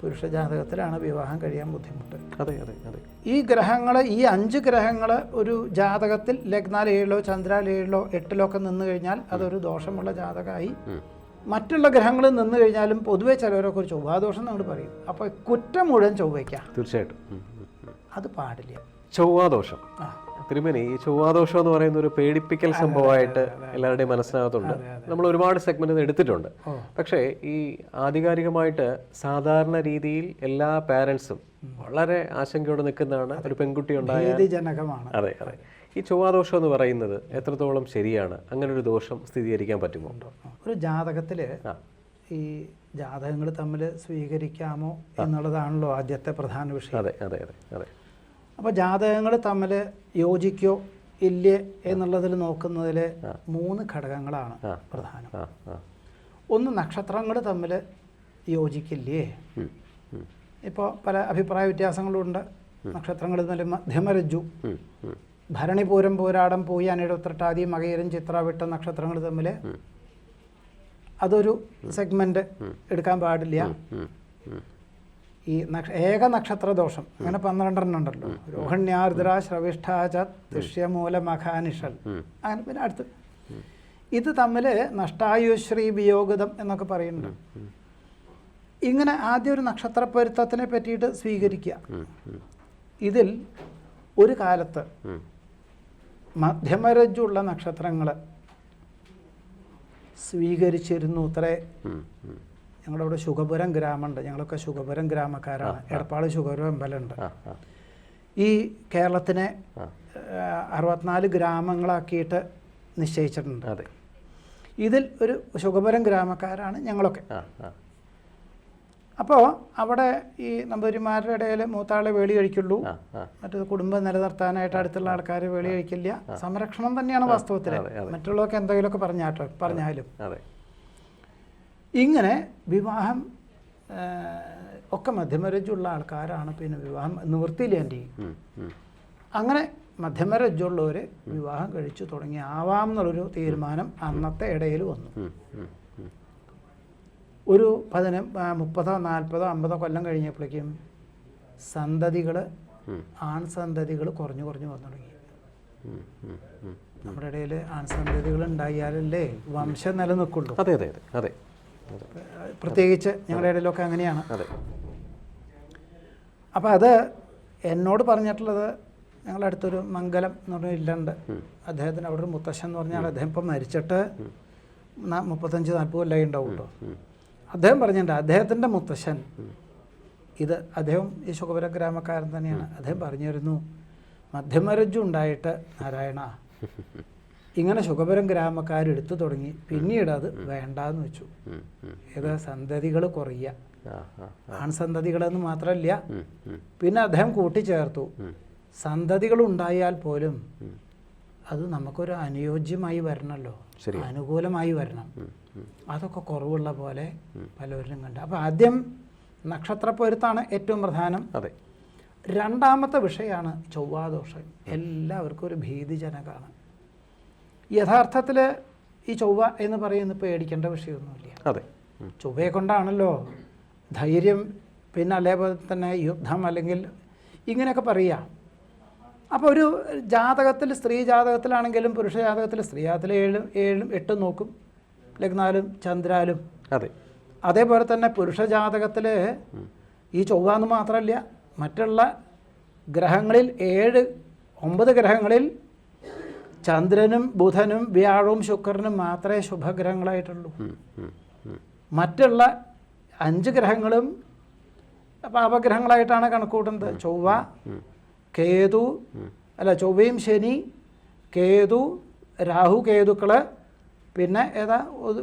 പുരുഷ ജാതകത്തിലാണ് വിവാഹം കഴിയാൻ ബുദ്ധിമുട്ട്. അതെ അതെ അതെ. ഈ ഗ്രഹങ്ങൾ ഈ അഞ്ച് ഗ്രഹങ്ങൾ ഒരു ജാതകത്തിൽ ലഗ്നാലേഴിലോ ചന്ദ്രാലേഴിലോ എട്ടിലോ ഒക്കെ നിന്ന് കഴിഞ്ഞാൽ അതൊരു ദോഷമുള്ള ജാതകമായി. മറ്റുള്ള ഗ്രഹങ്ങളിൽ നിന്ന് കഴിഞ്ഞാലും പൊതുവെ ചിലവരൊക്കെ ഒരു ചൊവ്വാദോഷം നമ്മൾ പറയും. അപ്പോൾ കുറ്റം മുഴുവൻ ചൊവ്വയ്ക്കാം. തീർച്ചയായിട്ടും. അത് പാടില്ല. ചൊവ്വാദോഷം. ആ. തിരുമേനി ഈ ചൊവ്വാദോഷം എന്ന് പറയുന്ന ഒരു പേടിപ്പിക്കൽ സംഭവമായിട്ട് എല്ലാവരുടെയും മനസ്സിനകത്തുണ്ട്. നമ്മൾ ഒരുപാട് സെഗ്മെന്റ് എടുത്തിട്ടുണ്ട്. പക്ഷേ ഈ ആധികാരികമായിട്ട് സാധാരണ രീതിയിൽ എല്ലാ പാരൻസും വളരെ ആശങ്കയോടെ നിൽക്കുന്നതാണ് ഒരു പെൺകുട്ടി ഉണ്ടായ ഭീതിജനകമാണ്. അതെ അതെ. ഈ ചൊവ്വാദോഷം എന്ന് പറയുന്നത് എത്രത്തോളം ശരിയാണ്? അങ്ങനെ ഒരു ദോഷം സ്ഥിരീകരിക്കാൻ പറ്റുമോ? ഒരു ജാതകത്തിൽ ഈ ജാതകങ്ങൾ തമ്മിൽ സ്വീകരിക്കാമോ എന്നുള്ളതാണല്ലോ ആദ്യത്തെ പ്രധാന വിഷയം. അതെ അതെ അതെ അതെ. അപ്പോൾ ജാതകങ്ങൾ തമ്മിൽ യോജിക്കോ ഇല്ലേ എന്നുള്ളതിൽ നോക്കുന്നതിൽ മൂന്ന് ഘടകങ്ങളാണ് പ്രധാനം. ഒന്ന് നക്ഷത്രങ്ങൾ തമ്മിൽ യോജിക്കില്ലേ? ഇപ്പോൾ പല അഭിപ്രായ വ്യത്യാസങ്ങളുണ്ട്. നക്ഷത്രങ്ങൾ തമ്മിൽ മധ്യമരജ്ജു ഭരണിപൂരം പോരാടം പോയി അനിടത്തിട്ടാതി മകയിരം ചിത്രവിട്ട നക്ഷത്രങ്ങൾ തമ്മിൽ അതൊരു സെഗ്മെന്റ് എടുക്കാൻ പാടില്ല. ഈ നക്ഷ ഏക നക്ഷത്ര ദോഷം അങ്ങനെ പന്ത്രണ്ടെണ്ണം ഉണ്ടല്ലോ രോഹിണ്യാർദ്ര ശ്രവിഷ്ഠാച ദൃശ്യമൂല മഖാനിഷൽ ഉം. അങ്ങനെ പിന്നെ അടുത്ത്. ഇത് തമ്മിൽ നഷ്ടായുശ്രീ വിയോഗതം എന്നൊക്കെ പറയുന്നുണ്ട്. ഇങ്ങനെ ആദ്യം ഒരു നക്ഷത്ര പൊരുത്തത്തിനെ പറ്റിയിട്ട് സ്വീകരിക്കുക. ഇതിൽ ഒരു കാലത്ത് മധ്യമരജുള്ള മധ്യമരജ്ജുള്ള നക്ഷത്രങ്ങൾ സ്വീകരിച്ചിരുന്നു അത്രേ. ഞങ്ങളുടെ അവിടെ ശുഗപുരം ഗ്രാമമുണ്ട്. ഞങ്ങളൊക്കെ ശുഖപുരം ഗ്രാമക്കാരാണ്. എടപ്പാളി ശുഖപുരം അമ്പലമുണ്ട്. ഈ കേരളത്തിനെ അറുപത്തിനാല് ഗ്രാമങ്ങളാക്കിയിട്ട് നിശ്ചയിച്ചിട്ടുണ്ട്. അതെ. ഇതിൽ ഒരു ശുഖപുരം ഗ്രാമക്കാരാണ് ഞങ്ങളൊക്കെ. അപ്പോൾ അവിടെ ഈ നമ്പൂരിമാരുടെ ഇടയിൽ മൂത്താളെ വേളി കഴിക്കുള്ളൂ. മറ്റത് കുടുംബം നിലനിർത്താനായിട്ട് അടുത്തുള്ള ആൾക്കാർ വേളി കഴിക്കില്ല. സംരക്ഷണം തന്നെയാണ് വാസ്തവത്തിൽ. മറ്റുള്ളവർക്ക് എന്തെങ്കിലുമൊക്കെ പറഞ്ഞാട്ടോ പറഞ്ഞാലും. ഇങ്ങനെ വിവാഹം ഒക്കെ മധ്യമരജുള്ള ആൾക്കാരാണ് പിന്നെ വിവാഹം നിവൃത്തിയിലേണ്ടി. അങ്ങനെ മധ്യമരജുള്ളവർ വിവാഹം കഴിച്ചു തുടങ്ങി ആവാം എന്നുള്ളൊരു തീരുമാനം അന്നത്തെ ഇടയിൽ വന്നു. ഒരു പതിന മുപ്പതോ നാൽപ്പതോ അമ്പതോ കൊല്ലം കഴിഞ്ഞപ്പോഴേക്കും സന്തതികൾ ആൺ ആൺസന്തതികൾ കുറഞ്ഞു കുറഞ്ഞു വന്നു തുടങ്ങി. നമ്മുടെ ഇടയിൽ ആൺസന്തതികൾ ഉണ്ടായാലല്ലേ വംശം നിലനിൽക്കുള്ളൂ. അതെ അതെ അതെ. പ്രത്യേകിച്ച് ഞങ്ങളുടെ ഇടയിലൊക്കെ അങ്ങനെയാണ്. അപ്പോൾ അത് എന്നോട് പറഞ്ഞിട്ടുള്ളത് ഞങ്ങളുടെ അടുത്തൊരു മംഗലം എന്ന് പറഞ്ഞ ഇല്ലുണ്ട്. അദ്ദേഹത്തിന് അവിടെ ഒരു മുത്തശ്ശൻ എന്ന് പറഞ്ഞാൽ അദ്ദേഹം ഇപ്പം മരിച്ചിട്ട് മുപ്പത്തഞ്ച് നാൽപ്പത് കൊല്ലമായി ഉണ്ടാവും കേട്ടോ അദ്ദേഹം പറഞ്ഞിട്ടുണ്ട് അദ്ദേഹത്തിന്റെ മുത്തശ്ശൻ ഇത് അദ്ദേഹം ഈ ശുഖപുര ഗ്രാമക്കാരൻ തന്നെയാണ്. അദ്ദേഹം പറഞ്ഞിരുന്നു മധ്യമരജ്ജു ഉണ്ടായിട്ട് നാരായണ. ഇങ്ങനെ ശുഖപുരം ഗ്രാമക്കാർ എടുത്തു തുടങ്ങി. പിന്നീട് അത് വേണ്ടാന്ന് വെച്ചു. ഏത് സന്തതികൾ കുറയുക. ആൺസന്തതികളെന്ന് മാത്രമല്ല. പിന്നെ അദ്ദേഹം കൂട്ടിച്ചേർത്തു. സന്തതികൾ ഉണ്ടായാൽ പോലും അത് നമുക്കൊരു അനുയോജ്യമായി വരണമല്ലോ അനുകൂലമായി വരണം. അതൊക്കെ കുറവുള്ള പോലെ പലവരിലും കണ്ട. അപ്പോൾ ആദ്യം നക്ഷത്ര പൊരുത്താണ് ഏറ്റവും പ്രധാനം. അതെ. രണ്ടാമത്തെ വിഷയമാണ് ചൊവ്വാദോഷം. എല്ലാവർക്കും ഒരു ഭീതിജനകമാണ്. യഥാർത്ഥത്തിൽ ഈ ചൊവ്വ എന്ന് പറയുന്നത് പേടിക്കേണ്ട വിഷയമൊന്നുമില്ല. അതെ. ചൊവ്വയെ കൊണ്ടാണല്ലോ ധൈര്യം പിന്നെ അതേപോലെ തന്നെ യുദ്ധം അല്ലെങ്കിൽ ഇങ്ങനെയൊക്കെ പറയുക. അപ്പോൾ ഒരു ജാതകത്തിൽ സ്ത്രീ ജാതകത്തിലാണെങ്കിലും പുരുഷ ജാതകത്തിൽ സ്ത്രീ ജാതകത്തിൽ ഏഴും ഏഴും എട്ടും നോക്കും. ലഗ്നാലും ചന്ദ്രാലും. അതെ. അതേപോലെ തന്നെ പുരുഷ ജാതകത്തിൽ ഈ ചൊവ്വ എന്ന് മാത്രമല്ല മറ്റുള്ള ഗ്രഹങ്ങളിൽ ഏഴ് ഒമ്പത് ഗ്രഹങ്ങളിൽ ചന്ദ്രനും ബുധനും വ്യാഴവും ശുക്രനും മാത്രമേ ശുഭഗ്രഹങ്ങളായിട്ടുള്ളൂ. മറ്റുള്ള അഞ്ച് ഗ്രഹങ്ങളും പാപഗ്രഹങ്ങളായിട്ടാണ് കണക്കൂട്ടുന്നത്. ചൊവ്വ കേതു അല്ല ചൊവ്വയും ശനി കേതു രാഹു കേതുക്കൾ പിന്നെ ഏതാ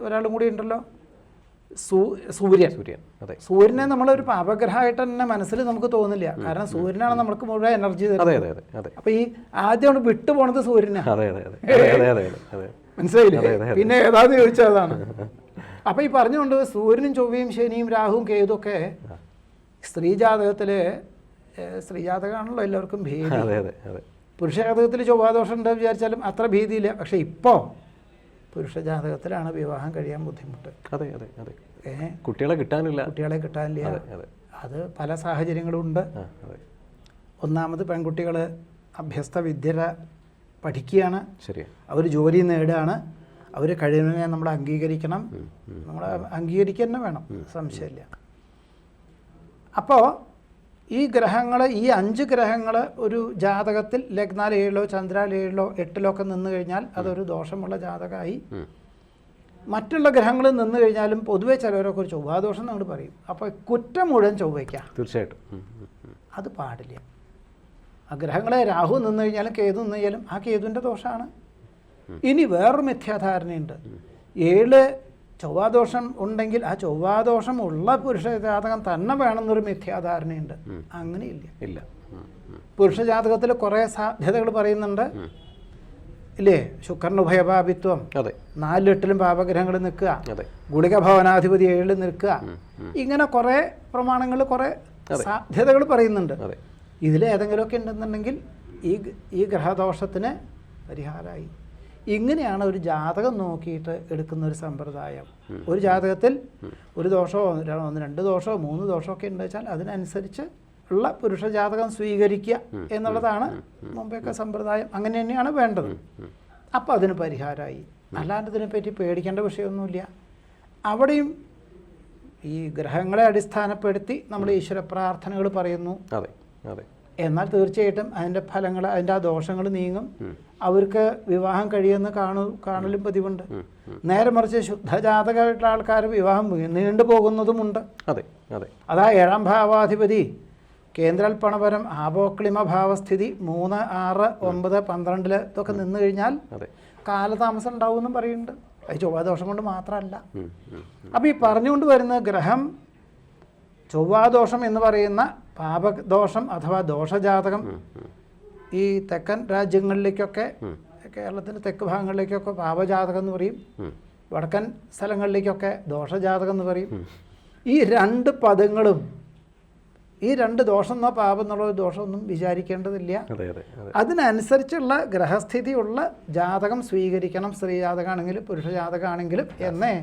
ഒരാളും കൂടി ഉണ്ടല്ലോ. സൂര്യൻ. സൂര്യൻ അതെ. സൂര്യനെ നമ്മളൊരു പാപഗ്രഹമായിട്ട് തന്നെ മനസ്സിൽ നമുക്ക് തോന്നില്ല കാരണം സൂര്യനാണ് നമ്മൾക്ക് മുഴുവൻ എനർജി അതെ അതെ അതെ അതെ. അപ്പോൾ ഈ ആദ്യം വിട്ടുപോണത് അതെ അതെ അതെ അതെ അതെ മനസ്സിലായില്ലേ? പിന്നെ ഏതാതെ ചോദിച്ചതാണ് അപ്പൊ അപ്പോൾ ഈ പറഞ്ഞുകൊണ്ട് സൂര്യനും ചൊവ്വയും ശനിയും രാഹുവും കേതുമൊക്കെ സ്ത്രീ ജാതകത്തിൽ സ്ത്രീ എല്ലാവർക്കും ഭീതി പുരുഷ ജാതകത്തിൽ ചൊവ്വാദോഷം ഉണ്ടെന്ന് വിചാരിച്ചാലും അത്ര ഭീതിയില്ല പക്ഷേ ഇപ്പോ പുരുഷ ജാതകത്തിലാണ് വിവാഹം കഴിയാൻ ബുദ്ധിമുട്ട്. അതെ അതെ അതെ. ഏഹ് കുട്ടികളെ കിട്ടാനില്ല. കുട്ടികളെ കിട്ടാനില്ല. അതെ പല സാഹചര്യങ്ങളും ഉണ്ട് ഒന്നാമത് പെൺകുട്ടികൾ അഭ്യസ്ത വിദ്യ പഠിക്കുകയാണ്. ശരി അവർ ജോലി നേടുകയാണ് അവർ കഴിവിനെ നമ്മൾ അംഗീകരിക്കണം. നമ്മൾ അംഗീകരിക്കുക തന്നെ വേണം. സംശയമില്ല. അപ്പോൾ ഈ ഗ്രഹങ്ങൾ ഈ അഞ്ച് ഗ്രഹങ്ങൾ ഒരു ജാതകത്തിൽ ലഗ്നാൽ ഏഴിലോ ചന്ദ്രാൽ ഏഴിലോ എട്ടിലോ ഒക്കെ നിന്ന് കഴിഞ്ഞാൽ അതൊരു ദോഷമുള്ള ജാതകമായി. മറ്റുള്ള ഗ്രഹങ്ങളിൽ നിന്ന് കഴിഞ്ഞാലും പൊതുവെ ചിലവരൊക്കെ ഒരു ചൊവ്വാദോഷം നമ്മൾ പറയും. അപ്പോൾ കുറ്റം മുഴുവൻ ചൊവ്വയ്ക്കാം. തീർച്ചയായിട്ടും. അത് പാടില്ല. ആ ഗ്രഹങ്ങളെ രാഹു നിന്ന് കഴിഞ്ഞാലും കേതു നിന്ന് കഴിഞ്ഞാലും ആ കേതുവിന്റെ ദോഷമാണ് ഇനി വേറൊരു മിഥ്യാധാരണയുണ്ട്. ഏഴ് ചൊവ്വാദോഷം ഉണ്ടെങ്കിൽ ആ ചൊവ്വാദോഷം ഉള്ള പുരുഷ ജാതകം തന്നെ വേണമെന്നൊരു മിഥ്യാധാരണയുണ്ട്. അങ്ങനെയില്ല. ഇല്ല. പുരുഷ ജാതകത്തിൽ കുറേ സാധ്യതകൾ പറയുന്നുണ്ട്. ഇല്ലേ? ശുക്രന് ഉഭയപാപിത്വം. അതെ. നാലിലെട്ടിലും പാപഗ്രഹങ്ങൾ നിൽക്കുക. അതെ. ഗുളിക ഭവനാധിപതി ഏഴിൽ നിൽക്കുക ഇങ്ങനെ കുറേ പ്രമാണങ്ങൾ കുറേ സാധ്യതകൾ പറയുന്നുണ്ട്. ഇതിൽ ഏതെങ്കിലുമൊക്കെ ഉണ്ടെന്നുണ്ടെങ്കിൽ ഈ ഈ ഗ്രഹദോഷത്തിന് പരിഹാരമായി ഇങ്ങനെയാണ് ഒരു ജാതകം നോക്കിയിട്ട് എടുക്കുന്ന ഒരു സമ്പ്രദായം. ഒരു ജാതകത്തിൽ ഒരു ദോഷമോ ഒന്ന് രണ്ട് ദോഷമോ മൂന്ന് ദോഷമോ ഒക്കെ ഉണ്ട് വെച്ചാൽ അതിനനുസരിച്ച് ഉള്ള പുരുഷ ജാതകം സ്വീകരിക്കുക എന്നുള്ളതാണ് മുമ്പെയൊക്കെ സമ്പ്രദായം. അങ്ങനെ തന്നെയാണ് വേണ്ടത്. അപ്പോൾ അതിന് പരിഹാരമായി അല്ലാണ്ട് ഇതിനെപ്പറ്റി പേടിക്കേണ്ട വിഷയമൊന്നുമില്ല. അവിടെയും ഈ ഗ്രഹങ്ങളെ അടിസ്ഥാനപ്പെടുത്തി നമ്മൾ ഈശ്വര പ്രാർത്ഥനകൾ പറയുന്നു. അതെ അതെ. എന്നാൽ തീർച്ചയായിട്ടും അതിന്റെ ഫലങ്ങൾ അതിന്റെ ആ ദോഷങ്ങൾ നീങ്ങും. അവർക്ക് വിവാഹം കഴിയുമെന്ന് കാണു കാണലും പതിവുണ്ട്. നേരെ മറിച്ച് ശുദ്ധജാതകമായിട്ടുള്ള ആൾക്കാർ വിവാഹം നീണ്ടു പോകുന്നതുമുണ്ട്. അതെ അതെ. അതാ ഏഴാം ഭാവാധിപതി കേന്ദ്രൽപ്പണപരം ആപോക്ലിമ ഭാവസ്ഥിതി മൂന്ന് ആറ് ഒമ്പത് പന്ത്രണ്ടിൽ ഇതൊക്കെ നിന്ന് കഴിഞ്ഞാൽ കാലതാമസം ഉണ്ടാവും എന്നും പറയുന്നുണ്ട്. അത് ചൊവ്വാദോഷം കൊണ്ട് മാത്രമല്ല. അപ്പോൾ ഈ പറഞ്ഞുകൊണ്ട് വരുന്ന ഗ്രഹം ചൊവ്വാദോഷം എന്ന് പറയുന്ന പാപദോഷം അഥവാ ദോഷജാതകം ഈ തെക്കൻ രാജ്യങ്ങളിലേക്കൊക്കെ കേരളത്തിന്റെ തെക്ക് ഭാഗങ്ങളിലേക്കൊക്കെ പാപജാതകം എന്ന് പറയും. വടക്കൻ സ്ഥലങ്ങളിലേക്കൊക്കെ ദോഷജാതകം എന്ന് പറയും. ഈ രണ്ട് പദങ്ങളും ഈ രണ്ട് ദോഷം എന്നോ പാപം എന്നുള്ള ഒരു ദോഷമൊന്നും വിചാരിക്കേണ്ടതില്ല. അതെ അതെ അതെ. അതിനനുസരിച്ചുള്ള ഗ്രഹസ്ഥിതിയുള്ള ജാതകം സ്വീകരിക്കണം. സ്ത്രീ ജാതകമാണെങ്കിലും പുരുഷ ജാതകമാണെങ്കിലും എന്നേ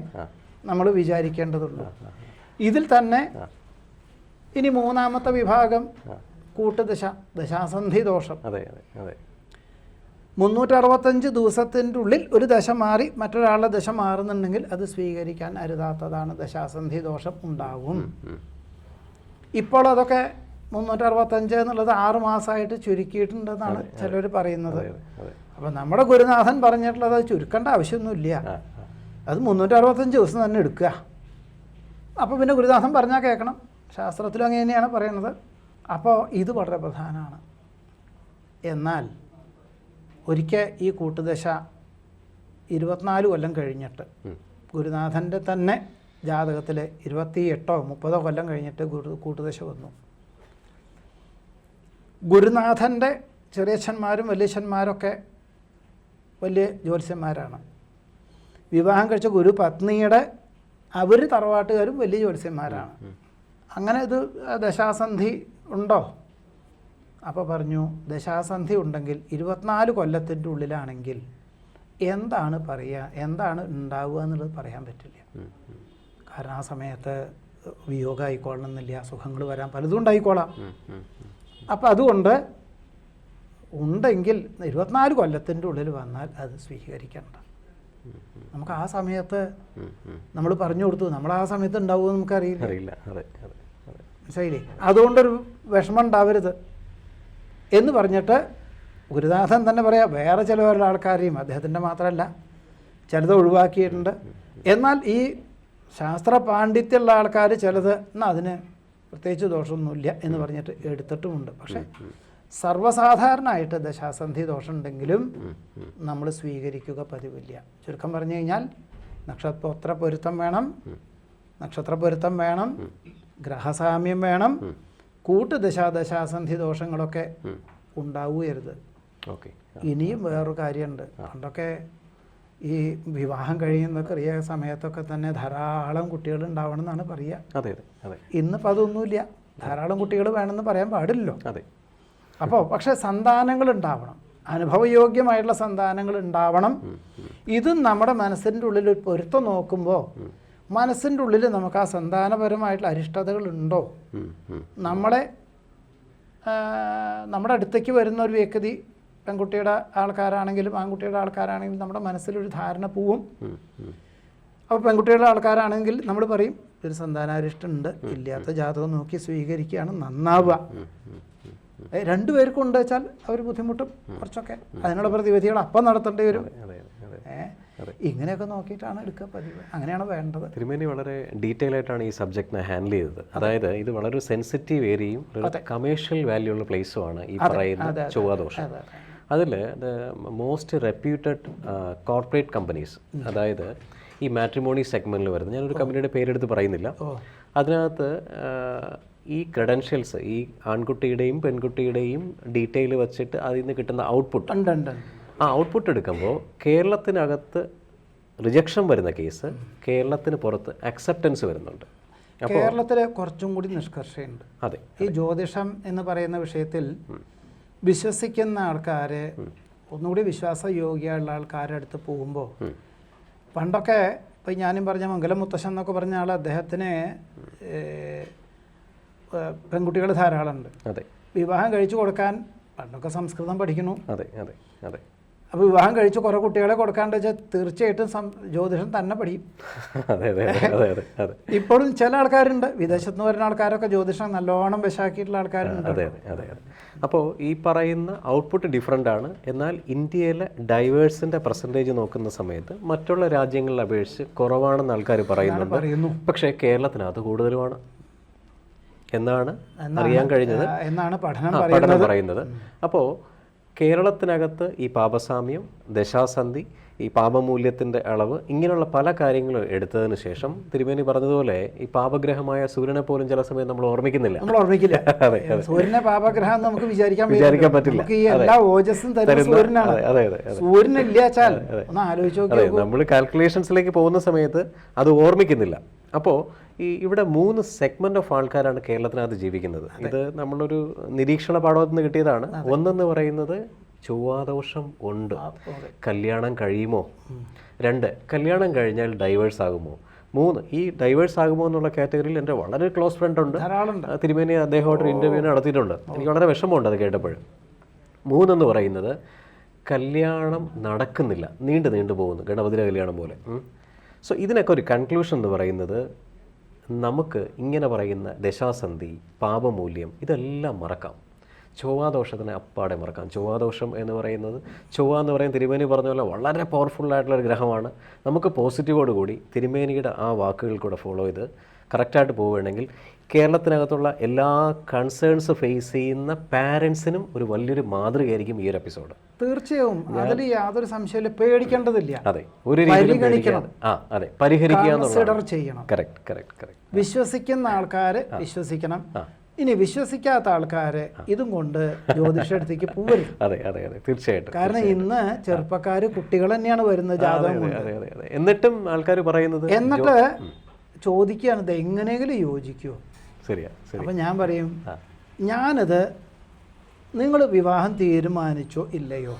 നമ്മൾ വിചാരിക്കേണ്ടതുള്ളൂ. ഇതിൽ തന്നെ ഇനി മൂന്നാമത്തെ വിഭാഗം കൂട്ടുദശ ദശാസന്ധി ദോഷം. അതെ അതെ അതെ. മുന്നൂറ്ററുപത്തഞ്ച് ദിവസത്തിന്റെ ഉള്ളിൽ ഒരു ദശ മാറി മറ്റൊരാളുടെ ദശ മാറുന്നുണ്ടെങ്കിൽ അത് സ്വീകരിക്കാൻ അരുതാത്തതാണ് ദശാസന്ധി ദോഷം ഉണ്ടാകും ഇപ്പോൾ അതൊക്കെ മുന്നൂറ്ററുപത്തഞ്ച് എന്നുള്ളത് ആറ് മാസമായിട്ട് ചുരുക്കിയിട്ടുണ്ടെന്നാണ് ചിലർ പറയുന്നത്. അപ്പം നമ്മുടെ ഗുരുനാഥൻ പറഞ്ഞിട്ടുള്ളത് അത് ചുരുക്കേണ്ട ആവശ്യമൊന്നുമില്ല. അത് മുന്നൂറ്ററുപത്തഞ്ച് ദിവസം തന്നെ എടുക്കുക. അപ്പോൾ പിന്നെ ഗുരുനാഥൻ പറഞ്ഞാൽ കേൾക്കണം. ശാസ്ത്രത്തിലും അങ്ങനെ തന്നെയാണ് പറയുന്നത്. അപ്പോൾ ഇത് വളരെ പ്രധാനമാണ് എന്നാൽ ഒരിക്കൽ ഈ കൂട്ടുദശ ഇരുപത്തിനാല് കൊല്ലം കഴിഞ്ഞിട്ട്. ഗുരുനാഥന്റെ തന്നെ ജാതകത്തിൽ ഇരുപത്തി എട്ടോ മുപ്പതോ കൊല്ലം കഴിഞ്ഞിട്ട് ഗുരു കൂട്ടുദശ വന്നു. ഗുരുനാഥന്റെ ചെറിയച്ഛന്മാരും വലിയച്ഛന്മാരൊക്കെ വലിയ ജ്യോത്സ്യന്മാരാണ്. വിവാഹം കഴിച്ച ഗുരു പത്നിയുടെ അവർ തറവാട്ടുകാരും വലിയ ജ്യോത്സ്യന്മാരാണ്. അങ്ങനെ ഇത് ദശാസന്ധി ഉണ്ടോ? അപ്പോൾ പറഞ്ഞു ദശാസന്ധി ഉണ്ടെങ്കിൽ ഇരുപത്തിനാല് കൊല്ലത്തിന്റെ ഉള്ളിലാണെങ്കിൽ എന്താണ് പറയുക എന്താണ് ഉണ്ടാവുക എന്നുള്ളത് പറയാൻ പറ്റില്ല. കാരണം ആ സമയത്ത് വിയോഗം ആയിക്കൊള്ളണമെന്നില്ല സുഖങ്ങൾ വരാൻ പലതും ഉണ്ടായിക്കോളാം. അപ്പം അതുകൊണ്ട് ഉണ്ടെങ്കിൽ ഇരുപത്തിനാല് കൊല്ലത്തിന്റെ ഉള്ളിൽ വന്നാൽ അത് സ്വീകരിക്കേണ്ട. നമുക്ക് ആ സമയത്ത്. നമ്മൾ പറഞ്ഞു കൊടുത്തു. നമ്മൾ ആ സമയത്ത് ഉണ്ടാവുമെന്ന് നമുക്കറിയില്ല. അറിയില്ല മനസ്സിലായില്ലേ? അതുകൊണ്ടൊരു വിഷമം ഉണ്ടാവരുത്. എന്ന് പറഞ്ഞിട്ട് ഗുരുദാസൻ തന്നെ പറയാം വേറെ ചില ആൾക്കാരെയും അദ്ദേഹത്തിന്റെ മാത്രമല്ല ചിലത് ഒഴിവാക്കിയിട്ടുണ്ട്. എന്നാൽ ഈ ശാസ്ത്ര പാണ്ഡിത്യമുള്ള ആൾക്കാർ ചിലത് എന്നാൽ അതിന് പ്രത്യേകിച്ച് ദോഷമൊന്നുമില്ല എന്ന് പറഞ്ഞിട്ട് എടുത്തിട്ടുമുണ്ട്. പക്ഷേ സർവസാധാരണമായിട്ട് ദശാസന്ധി ദോഷമുണ്ടെങ്കിലും നമ്മൾ സ്വീകരിക്കുക പതിവില്ല. ചുരുക്കം പറഞ്ഞു കഴിഞ്ഞാൽ നക്ഷത്ര പൊരുത്തം വേണം നക്ഷത്ര പൊരുത്തം വേണം ഗ്രഹസാമ്യം വേണം. കൂട്ട് ദശാദശാസന്ധി ദോഷങ്ങളൊക്കെ ഉണ്ടാവുകയരുത്. ഓക്കെ. ഇനിയും വേറൊരു കാര്യമുണ്ട്. പണ്ടൊക്കെ ഈ വിവാഹം കഴിയുന്ന ചെറിയ സമയത്തൊക്കെ തന്നെ ധാരാളം കുട്ടികൾ ഉണ്ടാവണം എന്നാണ് പറയുക അതെ അതെ അതെ. ഇന്നിപ്പോൾ അതൊന്നുമില്ല. ധാരാളം കുട്ടികൾ വേണമെന്ന് പറയാൻ പാടില്ലല്ലോ. അതെ. അപ്പോൾ പക്ഷേ സന്താനങ്ങൾ ഉണ്ടാവണം. അനുഭവയോഗ്യമായിട്ടുള്ള സന്താനങ്ങൾ ഉണ്ടാവണം. ഇത് നമ്മുടെ മനസ്സിന്റെ ഉള്ളിൽ ഒരു പൊരുത്തം നോക്കുമ്പോൾ മനസ്സിന്റെ ഉള്ളിൽ നമുക്ക് ആ സന്താനപരമായിട്ടുള്ള അരിഷ്ടതകളുണ്ടോ. നമ്മളെ നമ്മുടെ അടുത്തേക്ക് വരുന്ന ഒരു വ്യക്തി പെൺകുട്ടിയുടെ ആൾക്കാരാണെങ്കിലും ആൺകുട്ടിയുടെ ആൾക്കാരാണെങ്കിലും നമ്മുടെ മനസ്സിലൊരു ധാരണ പോവും. അപ്പോൾ പെൺകുട്ടികളുടെ ആൾക്കാരാണെങ്കിൽ നമ്മൾ പറയും ഒരു സന്താനാരിഷ്ടമുണ്ട് ഇല്ലാത്ത ജാതകം നോക്കി സ്വീകരിക്കുകയാണ് നന്നാവുക. രണ്ടുപേർക്കും ഉണ്ട് വെച്ചാൽ അവർ ബുദ്ധിമുട്ടും കുറച്ചൊക്കെ. അതിനുള്ള പ്രതിവിധികൾ അപ്പം നടത്തേണ്ടി വരും. ഇങ്ങനെയൊക്കെ നോക്കിയിട്ടാണ് എടുക്കുക പതിവ്. അങ്ങനെയാണ് വേണ്ടത്. തിരുമേനി വളരെ ഡീറ്റെയിൽ ആയിട്ടാണ് ഈ സബ്ജക്റ്റിനെ ഹാൻഡിൽ ചെയ്തത്. അതായത് ഇത് വളരെ സെൻസിറ്റീവ് ഏരിയയും കമേഴ്ഷ്യൽ വാല്യൂ ഉള്ള പ്ലേസും ആണ് ഈ പറയുന്ന ചൊവ്വാദോഷം അതിൽ മോസ്റ്റ് റെപ്യൂട്ടഡ് കോർപ്പറേറ്റ് കമ്പനീസ് അതായത് ഈ മാട്രിമോണി സെഗ്മെന്റിൽ വരുന്നത് ഞാനൊരു കമ്പനിയുടെ പേരെടുത്ത് പറയുന്നില്ല. അതിനകത്ത് ഈ ക്രെഡൻഷ്യൽസ് ഈ ആൺകുട്ടിയുടെയും പെൺകുട്ടിയുടെയും ഡീറ്റെയിൽ വെച്ചിട്ട് അതിൽ നിന്ന് കിട്ടുന്ന ഔട്ട്പുട്ട് ആ ഔട്ട്പുട്ട് എടുക്കുമ്പോൾ കേരളത്തിനകത്ത് റിജക്ഷൻ വരുന്ന കേസ് കേരളത്തിന് പുറത്ത് അക്സെപ്റ്റൻസ് വരുന്നുണ്ട്. കേരളത്തിൽ കുറച്ചും കൂടി നിഷ്കർഷയുണ്ട്. അതെ ഈ ജ്യോതിഷം എന്ന് പറയുന്ന വിഷയത്തിൽ വിശ്വസിക്കുന്ന ആൾക്കാരെ ഒന്നുകൂടി വിശ്വാസയോഗ്യമുള്ള ആൾക്കാരുടെ അടുത്ത് പോകുമ്പോൾ പണ്ടൊക്കെ ഇപ്പം ഞാനും പറഞ്ഞ മംഗലം മുത്തശ്ശൻ എന്നൊക്കെ പറഞ്ഞ ആൾ അദ്ദേഹത്തിന് പെൺകുട്ടികൾ ധാരാളമുണ്ട്. അതെ. വിവാഹം കഴിച്ചു കൊടുക്കാൻ പണ്ടൊക്കെ സംസ്കൃതം പഠിക്കുന്നു. അതെ അതെ അതെ. അപ്പോൾ വിവാഹം കഴിച്ച് കുറേ കുട്ടികളെ കൊടുക്കാണ്ട് വെച്ചാൽ തീർച്ചയായിട്ടും ജ്യോതിഷം തന്നെ പഠിക്കും ഇപ്പോഴും ചില ആൾക്കാരുണ്ട്. വിദേശത്ത് നിന്ന് വരുന്ന ആൾക്കാരൊക്കെ ജ്യോതിഷം നല്ലോണം വിശാക്കിയിട്ടുള്ള ആൾക്കാരുണ്ട്. അതെ അതെ അതെ അപ്പോൾ ഈ പറയുന്ന ഔട്ട്പുട്ട് ഡിഫറെന്റ് ആണ്. എന്നാൽ ഇന്ത്യയിലെ ഡൈവേഴ്സിന്റെ പെർസെന്റേജ് നോക്കുന്ന സമയത്ത് മറ്റുള്ള രാജ്യങ്ങളിൽ അപേക്ഷിച്ച് കുറവാണെന്ന് ആൾക്കാർ പറയുന്നുണ്ട്. പറയുന്നു. പക്ഷേ അത് കൂടുതലുമാണ്. എന്നാണ് അറിയാൻ കഴിഞ്ഞത്? എന്നാണ് പഠനം പറയുന്നത്. അപ്പോൾ കേരളത്തിനകത്ത് ഈ പാപസാമ്യം ദശാസന്ധി ഈ പാപമൂല്യത്തിന്റെ അളവ് ഇങ്ങനെയുള്ള പല കാര്യങ്ങളും എടുത്തതിന് ശേഷം തിരുമേനി പറഞ്ഞതുപോലെ ഈ പാപഗ്രഹമായ സൂര്യനെ പോലും ചില സമയം നമ്മൾ ഓർമ്മിക്കുന്നില്ല. നമ്മൾ ഓർമ്മിക്കില്ല. അതെ സൂര്യനെ പാപഗ്രഹം നമുക്ക് വിചാരിക്കാൻ വിചാരിക്കാൻ പറ്റില്ല. ഈ എല്ലാ ഓജസ്സും സൂര്യനാണ്. അതെ അതെ ഒന്ന് ആലോചിച്ച് നമ്മൾ കാൽക്കുലേഷൻസിലേക്ക് പോകുന്ന സമയത്ത് അത് ഓർമ്മിക്കുന്നില്ല. അപ്പോൾ ഈ ഇവിടെ മൂന്ന് സെഗ്മെന്റ് ഓഫ് ആൾക്കാരാണ് കേരളത്തിനകത്ത് ജീവിക്കുന്നത്. ഇത് നമ്മളൊരു നിരീക്ഷണ പാഠത്തിൽ നിന്ന് കിട്ടിയതാണ്. ഒന്നെന്ന് പറയുന്നത് ചൊവ്വാദോഷം ഉണ്ട്. കല്യാണം കഴിയുമോ? രണ്ട് കല്യാണം കഴിഞ്ഞാൽ ഡൈവേഴ്സ് ആകുമോ? മൂന്ന് ഈ ഡൈവേഴ്സ് ആകുമോ എന്നുള്ള കാറ്റഗറിയിൽ എന്റെ വളരെ ക്ലോസ് ഫ്രണ്ട് ഉണ്ട്. തിരുമേനി അദ്ദേഹമായിട്ട് ഒരു ഇന്റർവ്യൂ നടത്തിയിട്ടുണ്ട്. എനിക്ക് വളരെ വിഷമമുണ്ട് അത് കേട്ടപ്പോൾ മൂന്നെന്ന് പറയുന്നത് കല്യാണം നടക്കുന്നില്ല. നീണ്ടു നീണ്ടു പോകുന്നു. ഗണപതിയുടെ കല്യാണം പോലെ. സോ ഇതിനൊക്കെ ഒരു കൺക്ലൂഷൻ എന്ന് പറയുന്നത് നമുക്ക് ഇങ്ങനെ പറയുന്ന ദശാസന്ധി പാപമൂല്യം ഇതെല്ലാം മറക്കാം. ചൊവ്വാദോഷത്തിനെ അപ്പാടെ മറക്കാം. ചൊവ്വാദോഷം എന്ന് പറയുന്നത് ചൊവ്വ എന്ന് പറയുന്ന തിരുമേനി പറഞ്ഞ പോലെ വളരെ പവർഫുള്ളായിട്ടുള്ളൊരു ഗ്രഹമാണ്. നമുക്ക് പോസിറ്റീവോടുകൂടി തിരുമേനിയുടെ ആ വാക്കുകൾ കൂടെ ഫോളോ ചെയ്ത് കറക്റ്റായിട്ട് പോവുകയാണെങ്കിൽ കേരളത്തിനകത്തുള്ള എല്ലാ കൺസേൺസ് ഫേസ് ചെയ്യുന്ന പാരൻസിനും ഒരു വലിയൊരു മാതൃകയായിരിക്കും ഈ ഒരു എപ്പിസോഡ് തീർച്ചയായും. അതിൽ യാതൊരു സംശയമില്ല പേടിക്കേണ്ടതില്ല. അതെ. ഒരു രീതിയിലും പേടിക്കാതെ ആ അതെ. പരിഹരിക്കുക കൺസിഡർ ചെയ്യണം. കറക്റ്റ് കറക്റ്റ് കറക്റ്റ് വിശ്വസിക്കുന്ന ആൾക്കാരെ വിശ്വസിക്കണം. ഇനി വിശ്വസിക്കാത്ത ആൾക്കാരെ ഇതും കൊണ്ട് ജ്യോതിഷ അടുത്തേക്ക് പോവരുത്. അതെ അതെ അതെ. തീർച്ചയായിട്ടും കാരണം ഇന്ന് ചെറുപ്പക്കാര് കുട്ടികൾ തന്നെയാണ് വരുന്നത് ജാതകം എന്നിട്ടും ആൾക്കാർ പറയുന്നത് എന്നിട്ട് ചോദിക്കുകയാണ് ഇത് എങ്ങനെയെങ്കിലും യോജിക്കുമോ ശരിയാ ശരി അപ്പം ഞാൻ പറയും ഞാനത് നിങ്ങൾ വിവാഹം തീരുമാനിച്ചോ ഇല്ലയോ?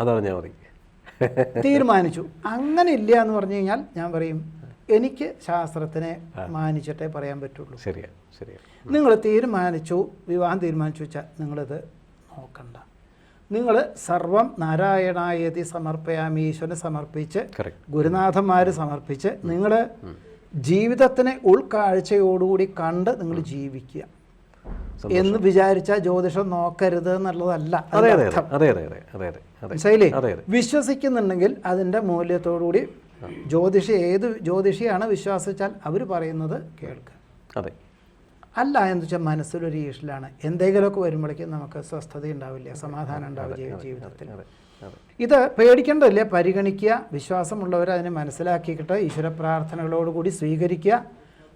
അതാണ് ഞാൻ അതറിഞ്ഞാൽ തീരുമാനിച്ചു. അങ്ങനെ ഇല്ല എന്ന് പറഞ്ഞു കഴിഞ്ഞാൽ ഞാൻ പറയും എനിക്ക് ശാസ്ത്രത്തിനെ മാനിച്ചിട്ടേ പറയാൻ പറ്റുള്ളൂ. ശരിയാ ശരിയാ. നിങ്ങൾ തീരുമാനിച്ചു വിവാഹം തീരുമാനിച്ചു വെച്ചാൽ നിങ്ങളിത് നോക്കണ്ട. നിങ്ങൾ സർവം നാരായണായതി സമർപ്പയാമീശ്വരനെ സമർപ്പിച്ച് ഗുരുനാഥന്മാർ സമർപ്പിച്ച് നിങ്ങൾ ജീവിതത്തിനെ ഉൾക്കാഴ്ചയോടുകൂടി കണ്ട് നിങ്ങൾ ജീവിക്കുക. എന്ന് വിചാരിച്ച ജ്യോതിഷം നോക്കരുത് എന്നുള്ളതല്ല അതിന്റെ മനസ്സിലായില്ലേ? വിശ്വസിക്കുന്നുണ്ടെങ്കിൽ അതിന്റെ മൂല്യത്തോടുകൂടി ജ്യോതിഷി ഏത് ജ്യോതിഷിയാണ് വിശ്വാസിച്ചാൽ അവർ പറയുന്നത് കേൾക്കുക അതെ. അല്ല എന്ന് വെച്ചാൽ മനസ്സിലൊരു ഈഷിലാണ് എന്തെങ്കിലുമൊക്കെ വരുമ്പോഴേക്കും നമുക്ക് സ്വസ്ഥത ഉണ്ടാവില്ല സമാധാനം ഉണ്ടാവില്ല ജീവിതത്തിൽ. ഇത് പേടിക്കേണ്ടതില്ല. പരിഗണിക്കുക. വിശ്വാസമുള്ളവർ അതിനെ മനസ്സിലാക്കിയിട്ട് ഈശ്വര പ്രാർത്ഥനകളോടുകൂടി സ്വീകരിക്കുക.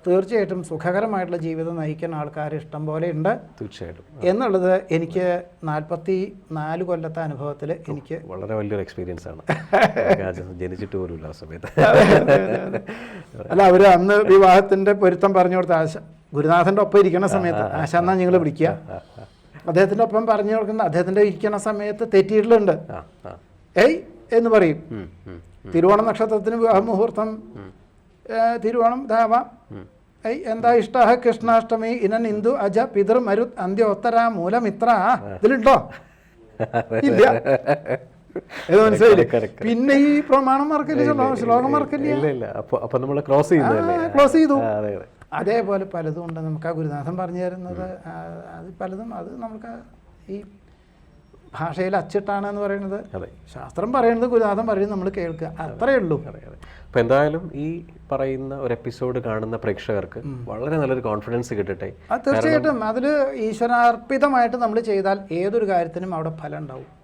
തീർച്ചയായിട്ടും സുഖകരമായിട്ടുള്ള ജീവിതം നയിക്കുന്ന ആൾക്കാർ ഇഷ്ടം പോലെ ഉണ്ട്. തീർച്ചയായിട്ടും. എന്നുള്ളത് എനിക്ക് നാൽപ്പത്തി നാല് കൊല്ലത്തെ അനുഭവത്തിൽ എനിക്ക് വളരെ വലിയൊരു എക്സ്പീരിയൻസ് ആണ്. ജനിച്ചിട്ട് പോലും ആ സമയത്ത്. അല്ല അവർ അന്ന് വിവാഹത്തിന്റെ പൊരുത്തം പറഞ്ഞു കൊടുത്ത ആശ ഗുരുനാഥന്റെ ഒപ്പം ഇരിക്കുന്ന സമയത്ത് ആശ എന്നാ നിങ്ങൾ വിളിക്കുക. അദ്ദേഹത്തിന്റെ ഒപ്പം പറഞ്ഞു കൊടുക്കുന്ന അദ്ദേഹത്തിന്റെ ഇരിക്കുന്ന സമയത്ത് തെറ്റിയിട്ടുണ്ട് ഏയ് എന്ന് പറയും. തിരുവോണ നക്ഷത്രത്തിന് വിവാഹ മുഹൂർത്തം തിരുവോണം ധാവ. ഐ എന്താ ഇഷ്ട കൃഷ്ണാഷ്ടമി ഇനൻ ഇന്ദു അജ പിതൃ മരുത് അന്ത്യോത്തര മൂലമിത്ര ഇതിലുണ്ടോ? ഇല്ല. ഇത് മനസ്സിലായില്ലേ? പിന്നെ ഈ പ്രമാണം മറക്കില്ല? ശ്ലോ- ശ്ലോകം മറക്കില്ല? ക്ലോസ് ചെയ്തു. അതേപോലെ പലതും ഉണ്ട്. നമുക്ക് ആ ഗുരുനാഥൻ പറഞ്ഞു തരുന്നത് അത് പലതും അത് നമുക്ക് ഈ ഭാഷയിൽ അച്ചിട്ടാണ് എന്ന് പറയുന്നത്. ശാസ്ത്രം പറയുന്നത് ഗുരുനാഥൻ പറയുന്നത് നമ്മൾ കേൾക്കുക. അത്രയേ ഉള്ളൂ. അതെ അതെ. അപ്പൊ എന്തായാലും ഈ പറയുന്ന ഒരു എപ്പിസോഡ് കാണുന്ന പ്രേക്ഷകർക്ക് വളരെ നല്ലൊരു കോൺഫിഡൻസ് കിട്ടട്ടെ. തീർച്ചയായിട്ടും. അതിൽ ഈശ്വരാർപ്പിതമായിട്ട് നമ്മൾ ചെയ്താൽ ഏതൊരു കാര്യത്തിനും അവിടെ ഫലം ഉണ്ടാവും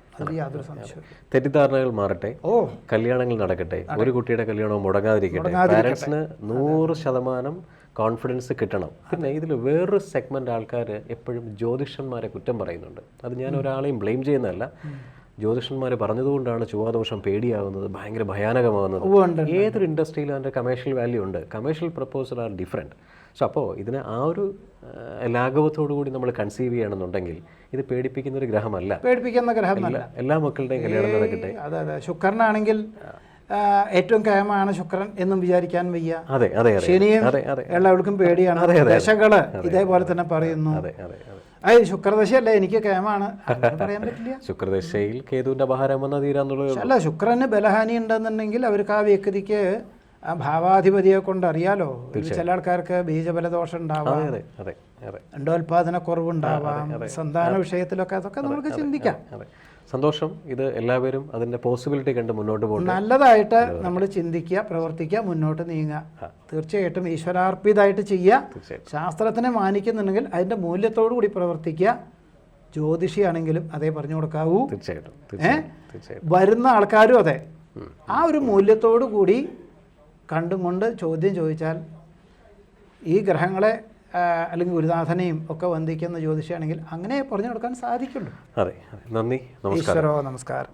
തെറ്റിദ്ധാരണകൾ മാറട്ടെ. ഓ. കല്യാണങ്ങൾ നടക്കട്ടെ. ഒരു കുട്ടിയുടെ കല്യാണവും മുടങ്ങാതിരിക്കട്ടെ. പാരൻസിന് നൂറ് ശതമാനം കോൺഫിഡൻസ് കിട്ടണം. പിന്നെ ഇതിൽ വേറൊരു സെഗ്മെന്റ് ആൾക്കാർ എപ്പോഴും ജ്യോതിഷന്മാരെ കുറ്റം പറയുന്നുണ്ട്. അത് ഞാൻ ഒരാളെയും ബ്ലെയിം ചെയ്യുന്നതല്ല. ജ്യോതിഷന്മാർ പറഞ്ഞതുകൊണ്ടാണ് ചൊവ്വാദോഷം പേടിയാകുന്നത് ഭയങ്കര ഭയാനകമാകുന്നത്. ഏതൊരു ഇൻഡസ്ട്രിയിലും അതിന്റെ കമേഴ്ഷ്യൽ വാല്യൂ ഉണ്ട്. Commercial proposal are different so അപ്പോൾ ഇതിനെ ആ ഒരു ലാഘവത്തോടു കൂടി നമ്മൾ കൺസീവ് ചെയ്യണമെന്നുണ്ടെങ്കിൽ ഇത് പേടിപ്പിക്കുന്ന ഒരു ഗ്രഹമല്ല. പേടിപ്പിക്കുന്ന ഗ്രഹമല്ല. എല്ലാ- മക്കളുടെയും കല്യാണം നടക്കട്ടെ. അതെ അതെ. ശുക്രനാണെങ്കിൽ ഏറ്റവും കയമാണ് ശുക്രൻ എന്നും വിചാരിക്കാൻ വയ്യ. അതെ അതെ ശനിയും എല്ലാവർക്കും പേടിയാണ്. ദശകൾ ഇതേപോലെ തന്നെ പറയുന്നു. അതെ ശുക്രദശയല്ലേ? എനിക്ക് കയമാണ് പറയാൻ പറ്റില്ല. ശുക്രദശയിൽ കേതുവിന്റെ അപഹാരം വന്ന തീരാന്നുള്ളത് അല്ല ശുക്രന് ബലഹാനി ഉണ്ടെന്നുണ്ടെങ്കിൽ അവർക്ക് ആ വ്യക്തിക്ക് ആ ഭാവാധിപതിയെ കൊണ്ട് അറിയാലോ. ചില ആൾക്കാർക്ക് ബീജബലദോഷം ഉണ്ടാവാം. അണ്ടോൽപാദന കുറവുണ്ടാവാം സന്താന വിഷയത്തിലൊക്കെ അതൊക്കെ നമുക്ക് ചിന്തിക്കാം. സന്തോഷം. ഇത് എല്ലാവരും അതിന്റെ പോസിബിലിറ്റി കണ്ട് മുന്നോട്ട് പോകും നല്ലതായിട്ട് നമ്മൾ ചിന്തിക്കുക പ്രവർത്തിക്കുക മുന്നോട്ട് നീങ്ങുക. തീർച്ചയായിട്ടും ഈശ്വരാർപ്പിതമായിട്ട് ചെയ്യുക. ശാസ്ത്രത്തിനെ മാനിക്കുന്നുണ്ടെങ്കിൽ അതിന്റെ മൂല്യത്തോടു കൂടി പ്രവർത്തിക്കുക. ജ്യോതിഷിയാണെങ്കിലും അതേ പറഞ്ഞു കൊടുക്കാവൂ. തീർച്ചയായിട്ടും. തീർച്ചയായിട്ടും. വരുന്ന ആൾക്കാരും അതെ. ആ ഒരു മൂല്യത്തോടു കൂടി കണ്ടും കൊണ്ട് ചോദ്യം ചോദിച്ചാൽ ഈ ഗ്രഹങ്ങളെ അല്ലെങ്കിൽ ഗുരുനാഥനെയും ഒക്കെ വന്ദിക്കുന്ന ജ്യോതിഷിയാണെങ്കിൽ അങ്ങനെ പറഞ്ഞു കൊടുക്കാൻ സാധിക്കുള്ളൂ അതെ. നന്ദി. നമസ്കാരം. ഈശ്വരോ നമസ്കാരം.